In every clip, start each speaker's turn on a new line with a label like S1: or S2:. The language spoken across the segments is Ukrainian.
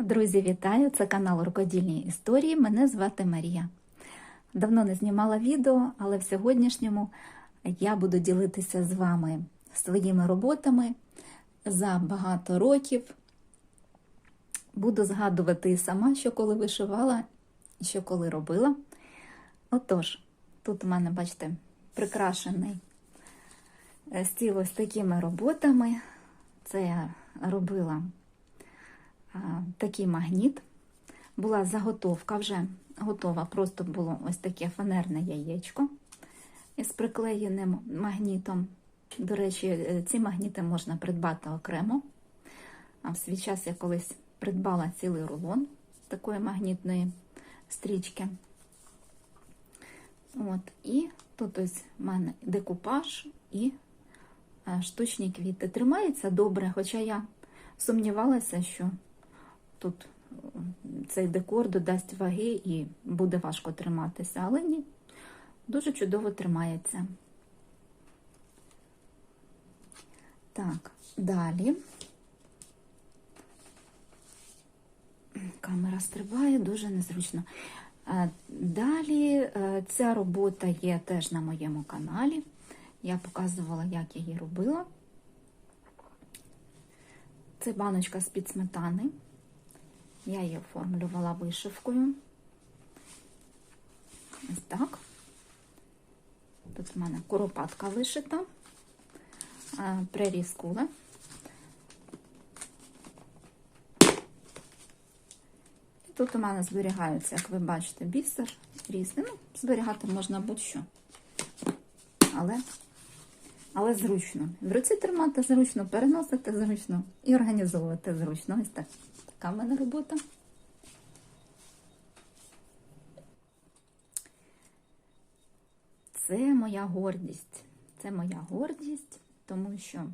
S1: Друзі, вітаю! Це канал Рукодільні історії. Мене звати Марія. Давно не знімала відео, але в сьогоднішньому я буду ділитися з вами своїми роботами за багато років. Буду згадувати сама, що коли вишивала, і що коли робила. Отож, тут у мене, бачите, прикрашений стіл ось такими роботами. Це я робила такий магніт. Була заготовка вже готова, просто було ось таке фанерне яєчко із приклеєним магнітом. До речі, е, ці магніти можна придбати окремо. А в свій час я колись придбала цілий рулон такої магнітної стрічки. От, І тут ось в мене декупаж і е, штучні квіти. Тримається добре, хоча я сумнівалася, що тут цей декор додасть ваги і буде важко триматися, але ні, дуже чудово тримається. Так, далі. Камера стрибає, дуже незручно. Далі ця робота є теж на моєму каналі. Я показувала, як я її робила. Це баночка з-під сметани. Я її оформлювала вишивкою. Ось так. Тут в мене куропатка вишита, преріз кула. Тут у мене зберігаються, як ви бачите, бісер різний. Ну, зберігати можна будь-що. Але але зручно. В руці тримати зручно, переносити зручно і організовувати зручно. Ось так. Така в мене робота. Це моя гордість. Це моя гордість, тому що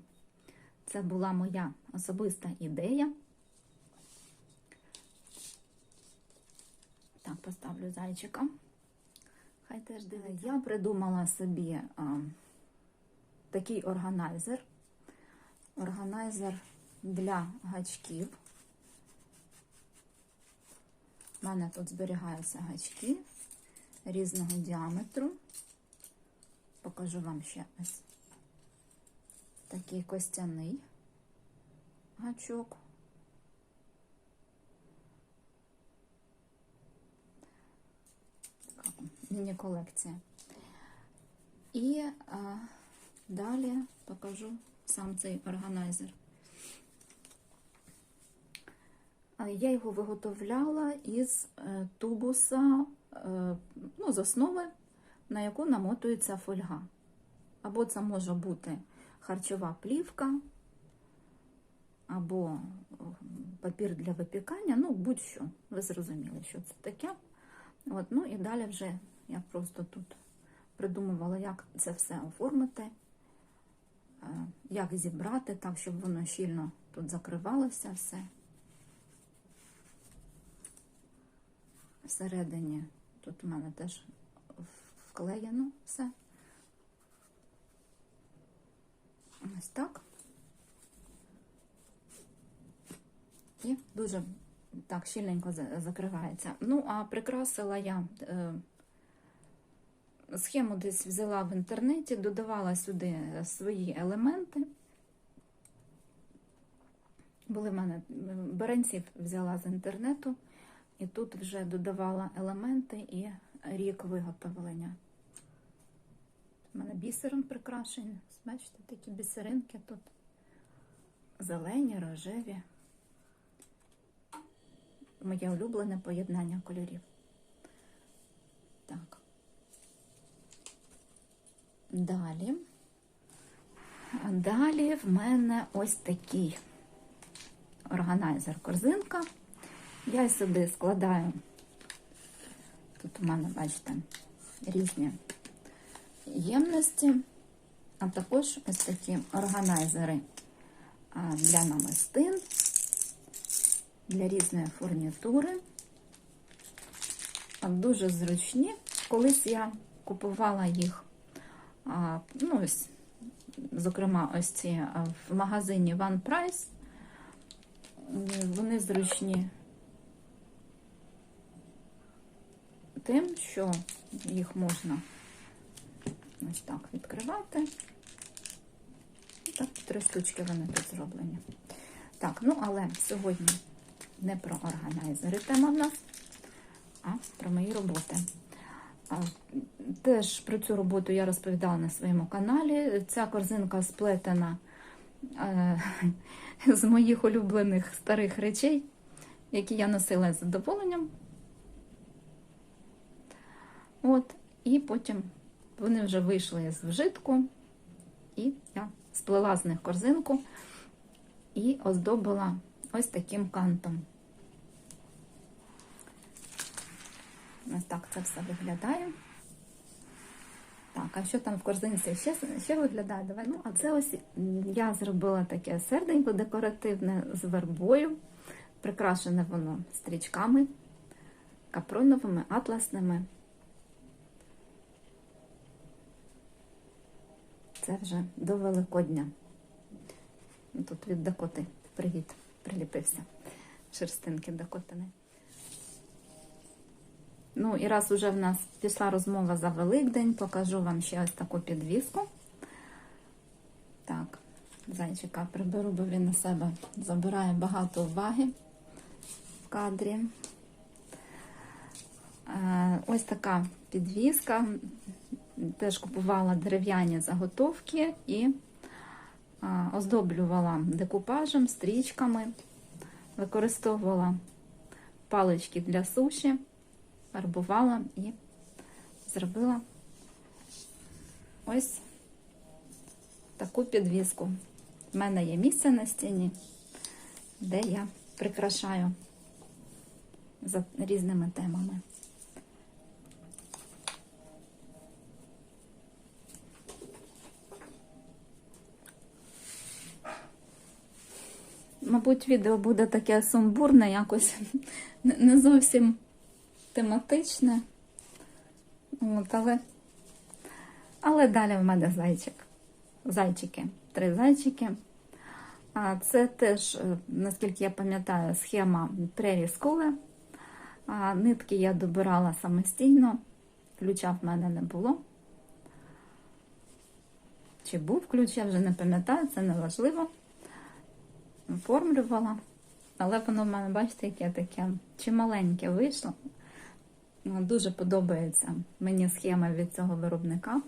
S1: це була моя особиста ідея. Так, поставлю зайчика. Хай теж дивиться. Я придумала собі а, такий органайзер. Органайзер для гачків. У мене тут зберігаються гачки різного діаметру. Покажу вам ще ось такий костяний гачок. Міні-колекція. І а, далі покажу сам цей органайзер. Я його виготовляла із е, тубуса, е, ну, з основи, на яку намотується фольга. Або це може бути харчова плівка, або папір для випікання, ну, будь-що. Ви зрозуміли, що це таке. От, Ну і далі вже я просто тут придумувала, як це все оформити, е, як зібрати так, щоб воно щільно тут закривалося все. Всередині тут у мене теж вклеєно все. Ось так. І дуже так щільненько закривається. Ну, а прикрасила я е, схему десь взяла в інтернеті, додавала сюди свої елементи. Були в мене беренців взяла з інтернету. І тут вже додавала елементи і рік виготовлення. У мене бісером прикрашені. Бачите, такі бісеринки тут зелені, рожеві. Моє улюблене поєднання кольорів. Так. Далі. Далі в мене ось такий органайзер-корзинка. Я сюди складаю, тут у мене, бачите, різні ємності, а також ось такі органайзери для намистин, для різної фурнітури. Дуже зручні. Колись я купувала їх, ну, ось, зокрема, ось ці в магазині One Price. Вони зручні тим, що їх можна ось так відкривати. Так, три штучки вони тут зроблені. Так, ну але сьогодні не про органайзери тема в нас, а про мої роботи. Теж про цю роботу я розповідала на своєму каналі. Ця корзинка сплетена е, з моїх улюблених старих речей, які я носила з задоволенням. От, і потім вони вже вийшли з вжитку, і я сплела з них корзинку і оздобила ось таким кантом. Ось так це все виглядає. Так, а що там в корзинці ще, ще виглядає? Давай. Ну, а це ось я зробила таке серденько декоративне з вербою. Прикрашене воно стрічками, капроновими, атласними. Це вже до Великодня. Тут від Дакоти привіт, приліпився. Шерстинки Дакотини. Ну, і раз уже в нас пішла розмова за Великдень, покажу вам ще ось таку підвіску. Так, зайчика приберу, бо він на себе забирає багато уваги в кадрі. Е, Ось така підвіска. Теж купувала дерев'яні заготовки і оздоблювала декупажем, стрічками, використовувала палички для суші, фарбувала і зробила ось таку підвіску. У мене є місце на стіні, де я прикрашаю за різними темами. Мабуть, відео буде таке сумбурне, якось не зовсім тематичне. От, але, але далі в мене зайчик. Зайчики. Три зайчики. А Це теж, наскільки я пам'ятаю, схема School. Нитки я добирала самостійно, ключа в мене не було. Чи був ключ, я вже не пам'ятаю, це не важливо оформлювала. Але воно в мене, бачите, яке таке чималеньке вийшло. Дуже подобається мені схема від цього виробника.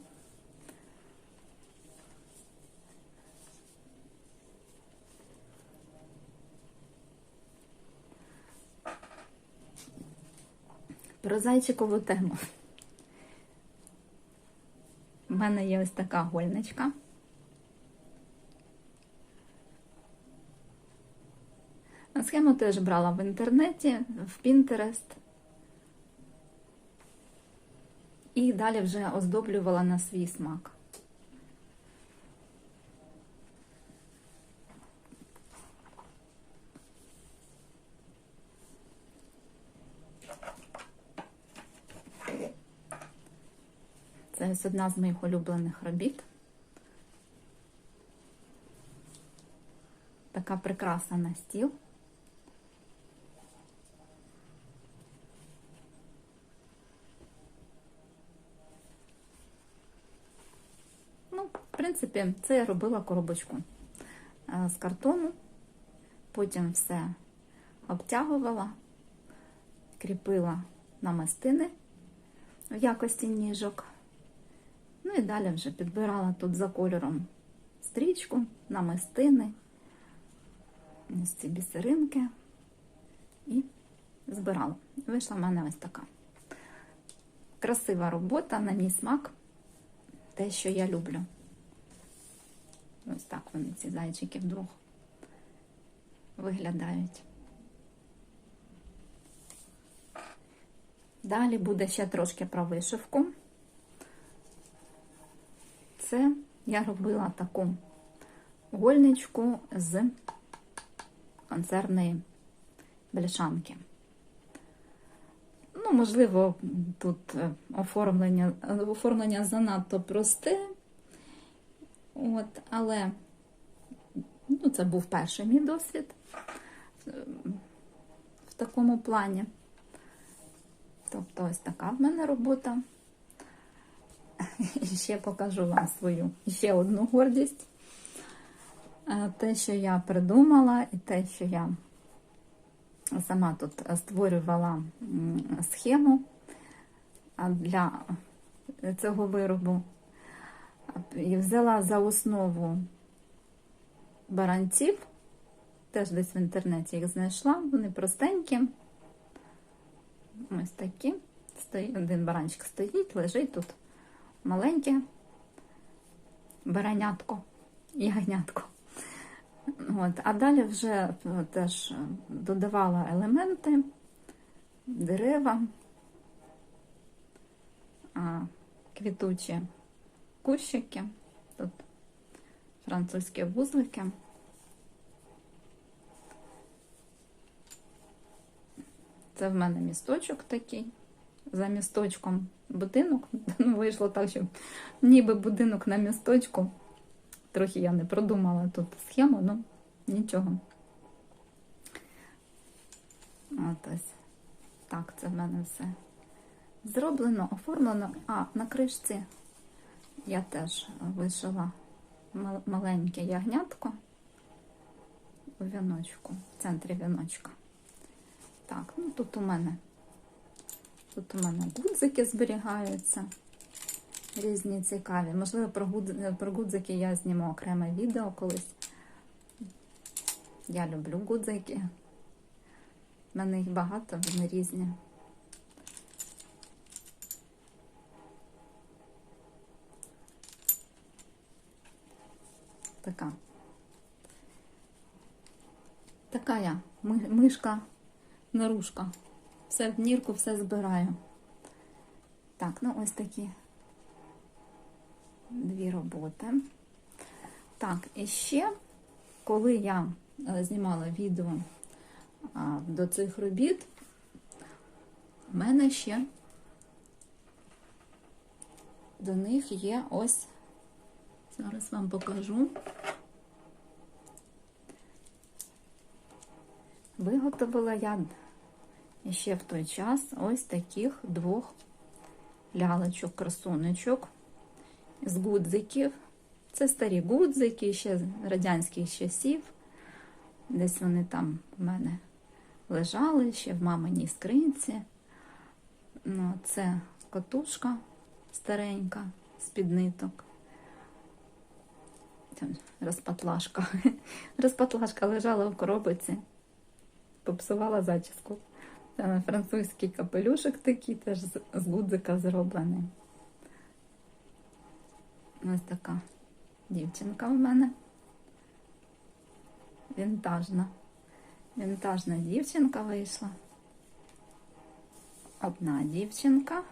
S1: Про зайчикову тему. У мене є ось така гольничка. Схему теж брала в інтернеті, в Pinterest. І далі вже оздоблювала на свій смак. Це ось одна з моїх улюблених робіт. Така прикраса на стіл. Ну, в принципі, це я робила коробочку з картону, потім все обтягувала, кріпила на мастини в якості ніжок. Ну і далі вже підбирала тут за кольором стрічку, намистини, ось ці бісеринки і збирала. Вийшла в мене ось така. Красива робота, на мій смак, те, що я люблю. Ось так вони, ці зайчики вдвох виглядають. Далі буде ще трошки про вишивку. Це я робила таку гольничку з концерної бляшанки. Ну, можливо, тут оформлення оформлення занадто просте, от, але ну, це був перший мій досвід в такому плані. Тобто ось така в мене робота. І ще покажу вам свою ще одну гордість. Е, Те, що я придумала, і те, що я сама тут створювала схему для цього виробу. Взяла за основу баранців. Теж десь в інтернеті їх знайшла. Вони простенькі. Ось такі. Один баранчик стоїть, лежить тут маленьке баранятко, ягнятко. От. А далі вже е, теж додавала елементи, дерева, квітучі кущики, тут французькі вузлики. Це в мене місточок такий. За місточком будинок. Ну, вийшло так, що ніби будинок на місточку. Трохи я не продумала тут схему, ну нічого. От ось. Так, це в мене все зроблено, оформлено. А, на кришці я теж вишила маленьке ягнятко у віночку, в центрі віночка. Так, ну тут у мене тут у мене гудзики зберігаються. Різні цікаві. Можливо, про, гудз- про гудзики я зніму окреме відео колись. Я люблю гудзики. У мене їх багато, вони різні. Така. Така я мишка, нарушка. Все в нірку, все збираю. Так, ну ось такі дві роботи. Так, і ще, коли я е, знімала відео до цих робіт, у мене ще до них є ось, зараз вам покажу. Виготовила я ще в той час ось таких двох лялечок, красунечок з гудзиків. Це старі гудзики ще з радянських часів. Десь вони там в мене лежали ще в маминій скринці. Ну, це котушка старенька з-під ниток. Там розпатлашка. Розпатлашка лежала в коробиці, попсувала зачіску. Це французький капелюшок такий, теж з гудзика зроблений. Ось така дівчинка в мене. Вінтажна. Вінтажна дівчинка вийшла. Одна дівчинка.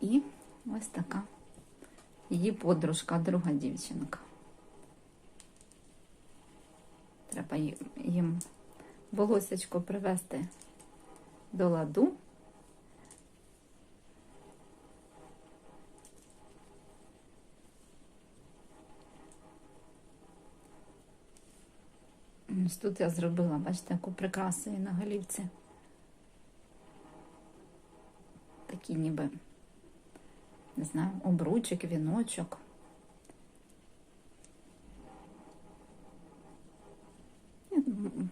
S1: І ось така її подружка, друга дівчинка. Треба їм волосечко привести до ладу. Ось тут я зробила, бачите, яку прикрасу і на голівці. Такі ніби, не знаю, обручик, віночок.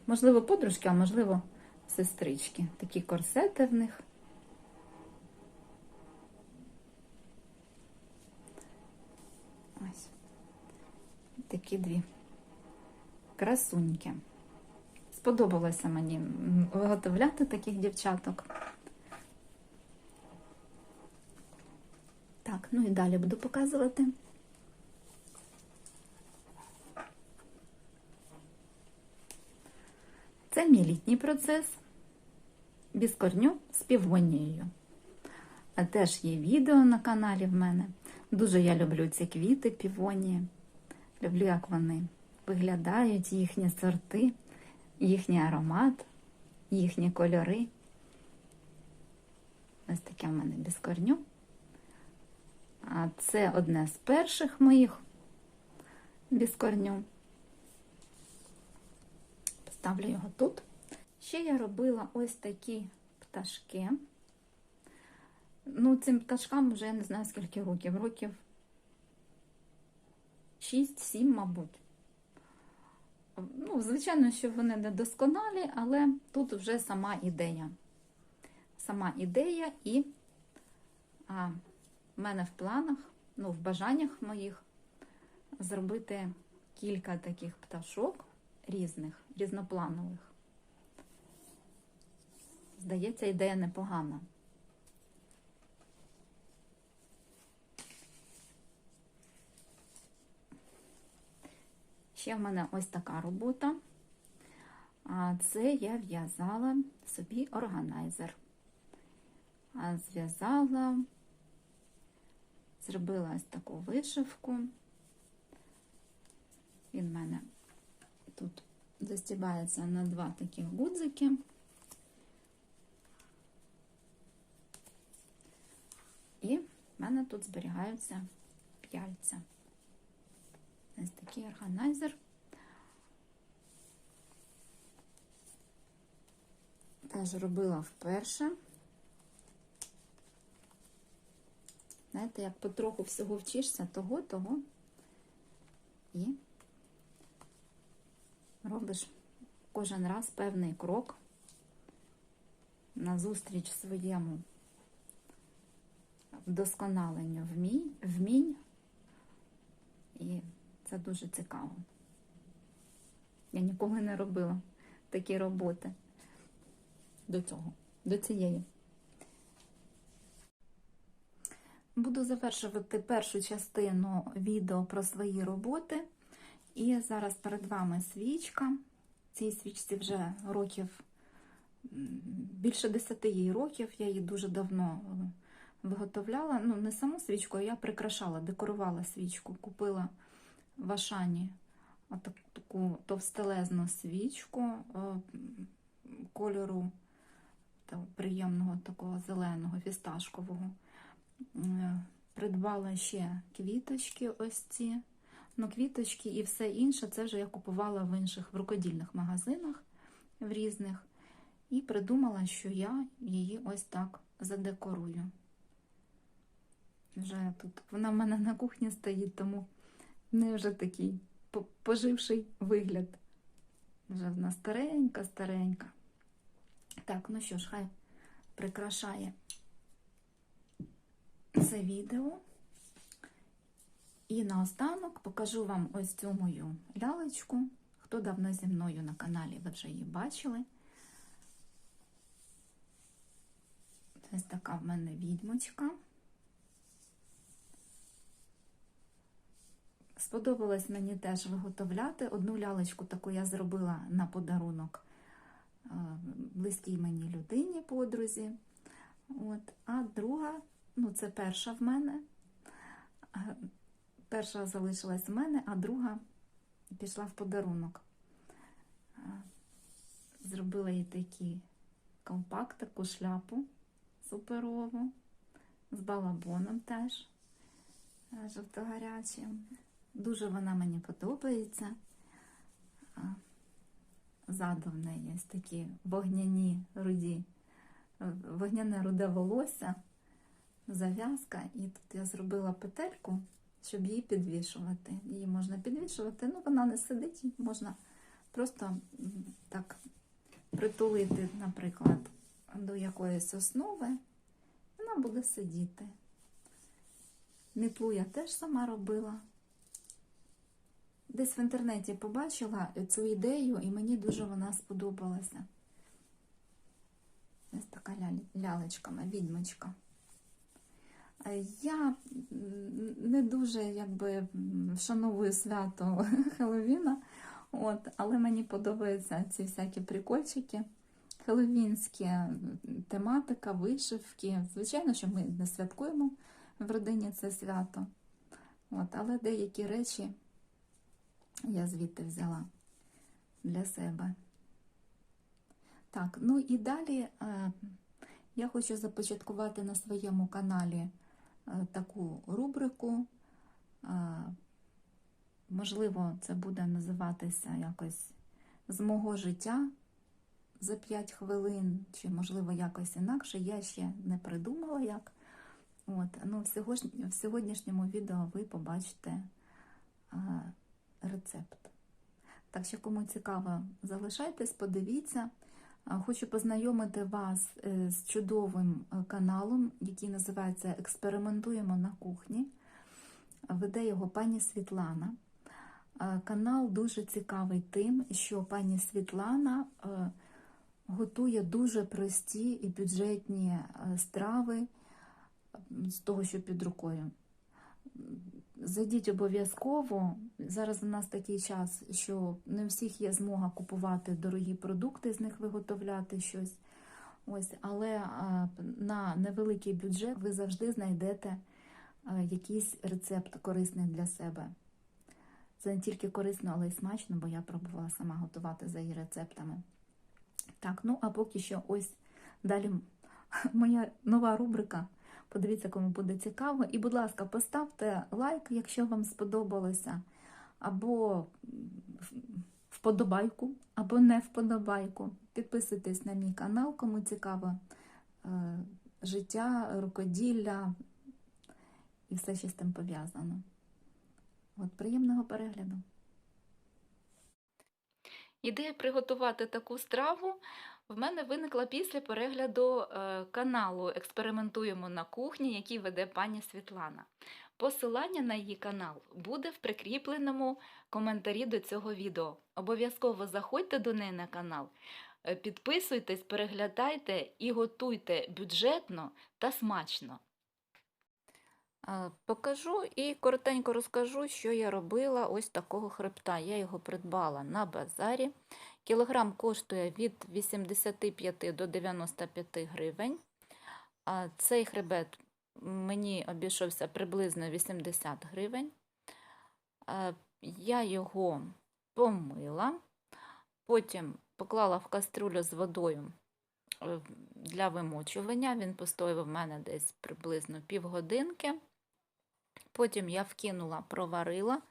S1: Можливо, подружки, а можливо, сестрички. Такі корсети в них. Ось. Такі дві красуньки. Сподобалося мені виготовляти таких дівчаток. Ну і далі буду показувати. Це мій літній процес без корню з півонією. А теж є відео на каналі в мене. Дуже я люблю ці квіти півонії. Люблю, як вони виглядають, їхні сорти, їхній аромат, їхні кольори. Ось таке в мене без корню. А це одне з перших моїх без корню. Поставлю його тут. Ще я робила ось такі пташки. Ну, цим пташкам вже я не знаю скільки років. Років 6-7, мабуть. Ну, звичайно, що вони не досконалі, але тут вже сама ідея. Сама ідея і а, в мене в планах, ну, в бажаннях моїх зробити кілька таких пташок різних, різнопланових. Здається, ідея непогана. Ще в мене ось така робота. А це я в'язала собі органайзер. Зв'язала, зробила ось таку вишивку. Він в мене тут застібається на два таких гудзики. І в мене тут зберігаються п'яльця. Ось такий органайзер. Теж робила вперше. Знаєте, як потроху всього вчишся, того, того. І робиш кожен раз певний крок назустріч своєму вдосконаленню вмінь, вмінь. І це дуже цікаво. Я ніколи не робила такі роботи до цього, до цієї. Буду завершувати першу частину відео про свої роботи. І зараз перед вами свічка. Цій свічці вже років, більше 10 їй років. Я її дуже давно виготовляла. Ну, не саму свічку, а я прикрашала, декорувала свічку. Купила в Ашані таку товстелезну свічку кольору приємного такого зеленого, фісташкового. Придбала ще квіточки ось ці. Ну, квіточки і все інше, це вже я купувала в інших в рукодільних магазинах в різних. І придумала, що я її ось так задекорую. Вже тут вона в мене на кухні стоїть, тому не вже такий поживший вигляд. Вже вона старенька, старенька. Так, ну що ж, хай прикрашає це відео. І наостанок покажу вам ось цю мою лялечку. Хто давно зі мною на каналі, ви вже її бачили. Ось така в мене відьмочка. Сподобалось мені теж виготовляти. Одну лялечку таку я зробила на подарунок близькій мені людині, подрузі. От. А друга, ну це перша в мене. Перша залишилась в мене, а друга пішла в подарунок. Зробила їй такий компакт, таку шляпу суперову, з балабоном теж жовтогарячим. Дуже вона мені подобається. Ззаду в неї ось такі вогняні руді, вогняне руде волосся, зав'язка, і тут я зробила петельку щоб її підвішувати. Її можна підвішувати, ну вона не сидить, можна просто так притулити, наприклад, до якоїсь основи, вона буде сидіти. Мітлу я теж сама робила. Десь в інтернеті побачила цю ідею, і мені дуже вона сподобалася. Ось така лялечка, відьмочка. Я не дуже якби вшановую свято Хеллоуіна, от, але мені подобаються ці всякі прикольчики. Хеллоуінські тематика, вишивки. Звичайно, що ми не святкуємо в родині це свято. От, Але деякі речі я звідти взяла для себе. Так, ну і далі е, я хочу започаткувати на своєму каналі. Е, таку рубрику. Е, можливо, це буде називатися якось з мого життя, за 5 хвилин, чи, можливо, якось інакше, я ще не придумала як. От, ну, в, сьогоднішньому відео ви побачите а, рецепт. Так що, кому цікаво, залишайтесь, подивіться. Хочу познайомити вас е, з чудовим е, каналом, який називається Експериментуємо на кухні. Веде його пані Світлана. Канал дуже цікавий тим, що пані Світлана е, готує дуже прості і бюджетні страви з того, що під рукою. Зайдіть обов'язково. Зараз у нас такий час, що не всіх є змога купувати дорогі продукти, з них виготовляти щось. Ось, але на невеликий бюджет ви завжди знайдете якийсь рецепт корисний для себе. Це не тільки корисно, але й смачно, бо я пробувала сама готувати за її рецептами. Так, ну а поки що ось далі моя нова рубрика. Подивіться, кому буде цікаво. І, будь ласка, поставте лайк, якщо вам сподобалося, або вподобайку, або не вподобайку. Підписуйтесь на мій канал, кому цікаво е, життя, рукоділля і все, що з тим пов'язано. От приємного перегляду. Ідея приготувати таку страву в мене виникла після перегляду е, каналу Експериментуємо на кухні, який веде пані Світлана. Посилання на її канал буде в прикріпленому коментарі до цього відео. Обов'язково заходьте до неї на канал, е, підписуйтесь, переглядайте і готуйте бюджетно та смачно. Е, Покажу і коротенько розкажу, що я робила ось такого хребта. Я його придбала на базарі. Кілограм коштує від 85 до 95 гривень. Цей хребет мені обійшовся приблизно 80 гривень. Е, Я його помила, потім поклала в кастрюлю з водою е, для вимочування. Він постояв в мене десь приблизно півгодинки. Потім я вкинула, проварила.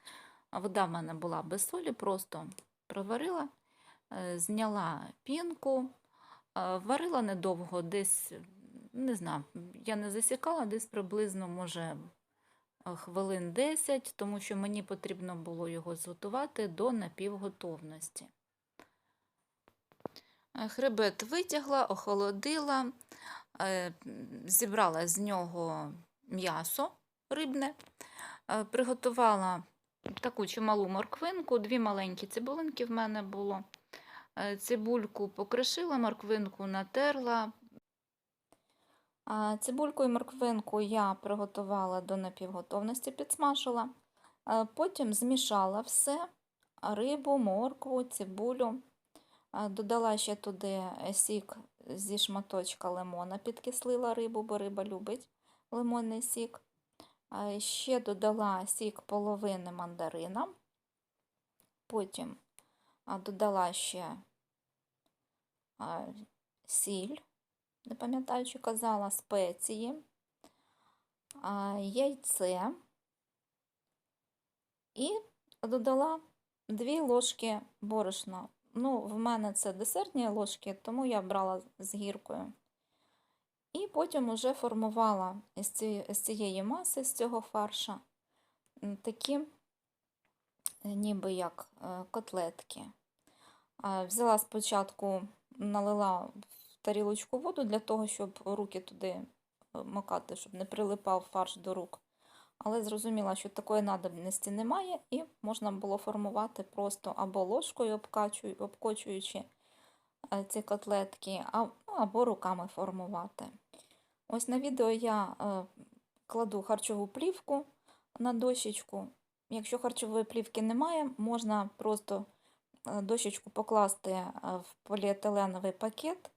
S1: Вода в мене була без солі, просто проварила, зняла пінку, е, варила недовго, десь, не знаю, я не засікала, десь приблизно, може, е, хвилин 10, тому що мені потрібно було його зготувати до напівготовності. Е, Хребет витягла, охолодила, е, зібрала з нього м'ясо рибне, е, приготувала таку чималу морквинку, дві маленькі цибулинки в мене було. Е, Цибульку покришила, морквинку натерла. Цибульку і морквинку я приготувала до напівготовності, підсмажила. Е, Потім змішала все, рибу, моркву, цибулю. Е, Додала ще туди сік зі шматочка лимона, підкислила рибу, бо риба любить лимонний сік. Ще додала сік половини мандарина. Потім додала ще сіль, не пам'ятаю, чи казала, спеції, яйце і додала 2 ложки борошна. Ну, в мене це десертні ложки, тому я брала з гіркою. І потім уже формувала з цієї, маси, з цього фарша, такі е, ніби як е, котлетки. Взяла спочатку, налила в тарілочку воду для того, щоб руки туди е, макати, щоб не прилипав фарш до рук. Але зрозуміла, що такої надобності немає, і можна було формувати просто або ложкою обкочуючи е, ці котлетки, або руками формувати. Ось на відео я е, кладу харчову плівку на дощечку. Якщо харчової плівки немає, можна просто дощечку покласти е, в поліетиленовий пакет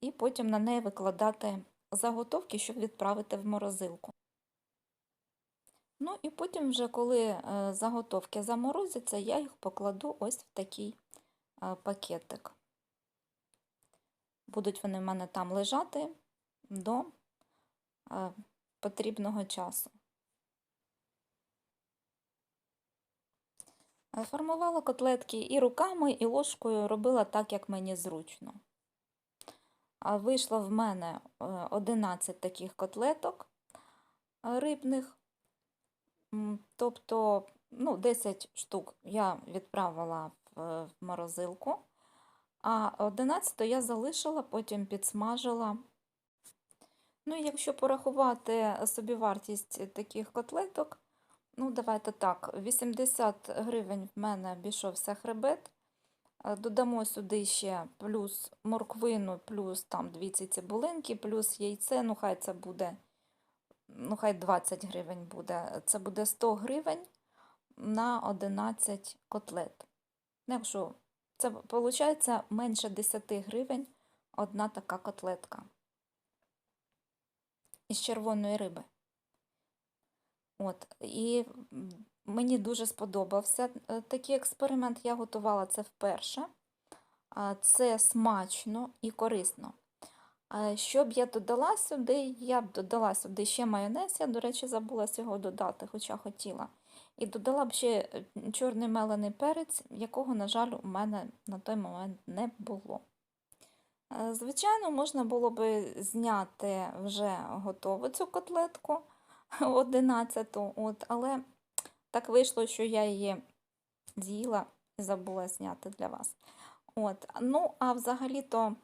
S1: і потім на неї викладати заготовки, щоб відправити в морозилку. Ну і потім, вже коли е, заготовки заморозяться, я їх покладу ось в такий е, пакетик. Будуть вони в мене там лежати до е, потрібного часу. Формувала котлетки і руками, і ложкою робила так, як мені зручно. А Вийшло в мене е, 11 таких котлеток е, рибних. Тобто, ну, 10 штук я відправила в, е, морозилку, а 11 я залишила, потім підсмажила. Ну, і якщо порахувати собівартість таких котлеток, ну, давайте так, 80 гривень в мене обійшовся хребет. Е, Додамо сюди ще плюс морквину, плюс там дві ці цибулинки, плюс яйце, ну хай це буде, ну хай 20 гривень буде. Це буде 100 гривень на 11 котлет. Ну, Якщо це виходить менше 10 гривень одна така котлетка із червоної риби. От, і мені дуже сподобався е, такий експеримент. Я готувала це вперше. Це смачно і корисно. Що б я додала сюди? Я б додала сюди ще майонез. Я, до речі, забула його додати, хоча хотіла. І додала б ще е, чорний мелений перець, якого, на жаль, у мене на той момент не було. Е, Звичайно, можна було би зняти вже готову цю котлетку 11, от, але так вийшло, що я її з'їла і забула зняти для вас. От. Ну, а взагалі-то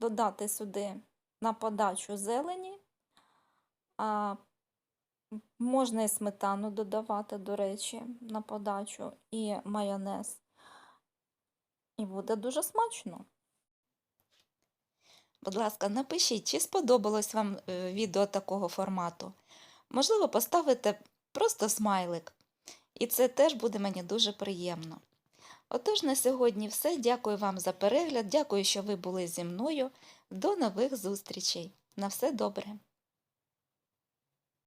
S1: додати сюди на подачу зелені. А, можна і сметану додавати, до речі, на подачу, і майонез. І буде дуже смачно. Будь ласка, напишіть, чи сподобалось вам е, відео такого формату. Можливо, поставите просто смайлик. І це теж буде мені дуже приємно. Отож, на сьогодні все. Дякую вам за перегляд. Дякую, що ви були зі мною. До нових зустрічей. На все добре!